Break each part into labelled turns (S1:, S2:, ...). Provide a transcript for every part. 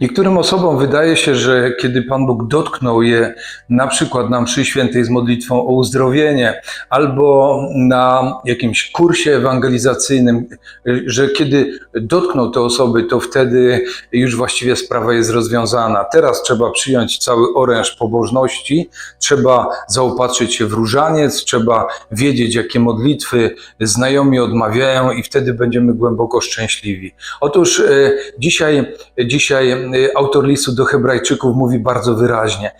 S1: Niektórym osobom wydaje się, że kiedy Pan Bóg dotknął je, na przykład na mszy świętej z modlitwą o uzdrowienie, albo na jakimś kursie ewangelizacyjnym, że kiedy dotknął te osoby, to wtedy już właściwie sprawa jest rozwiązana. Teraz trzeba przyjąć cały oręż pobożności, trzeba zaopatrzyć się w różaniec, trzeba wiedzieć, jakie modlitwy znajomi odmawiają i wtedy będziemy głęboko szczęśliwi. Otóż e, dzisiaj, dzisiaj autor listu do Hebrajczyków mówi bardzo wyraźnie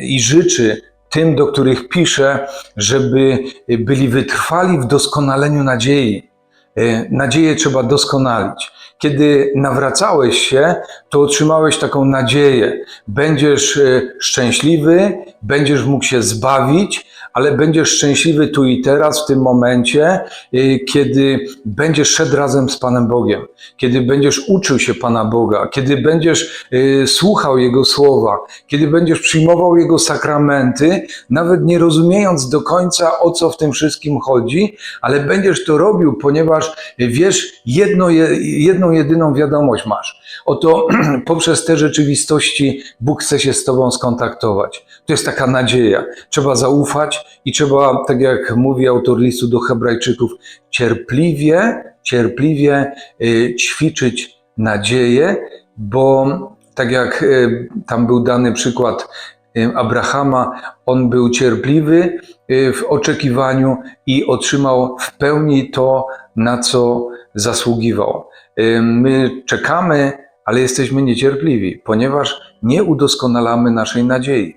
S1: i życzy tym, do których pisze, żeby byli wytrwali w doskonaleniu nadziei. E, Nadzieję trzeba doskonalić. Kiedy nawracałeś się, to otrzymałeś taką nadzieję. Będziesz e, szczęśliwy, będziesz mógł się zbawić, ale będziesz szczęśliwy tu i teraz, w tym momencie, e, kiedy będziesz szedł razem z Panem Bogiem, kiedy będziesz uczył się Pana Boga, kiedy będziesz e, słuchał Jego słowa, kiedy będziesz przyjmował Jego sakramenty, nawet nie rozumiejąc do końca, o co w tym wszystkim chodzi, ale będziesz to robił, ponieważ wiesz, jedno, je- jedną, jedyną wiadomość masz. Oto poprzez te rzeczywistości Bóg chce się z Tobą skontaktować. To jest taka nadzieja. Trzeba zaufać i trzeba, tak jak mówi autor listu do Hebrajczyków, cierpliwie, cierpliwie y, ćwiczyć nadzieję, bo tak jak y, tam był dany przykład y, Abrahama, on był cierpliwy w oczekiwaniu i otrzymał w pełni to, na co zasługiwał. My czekamy, ale jesteśmy niecierpliwi, ponieważ nie udoskonalamy naszej nadziei.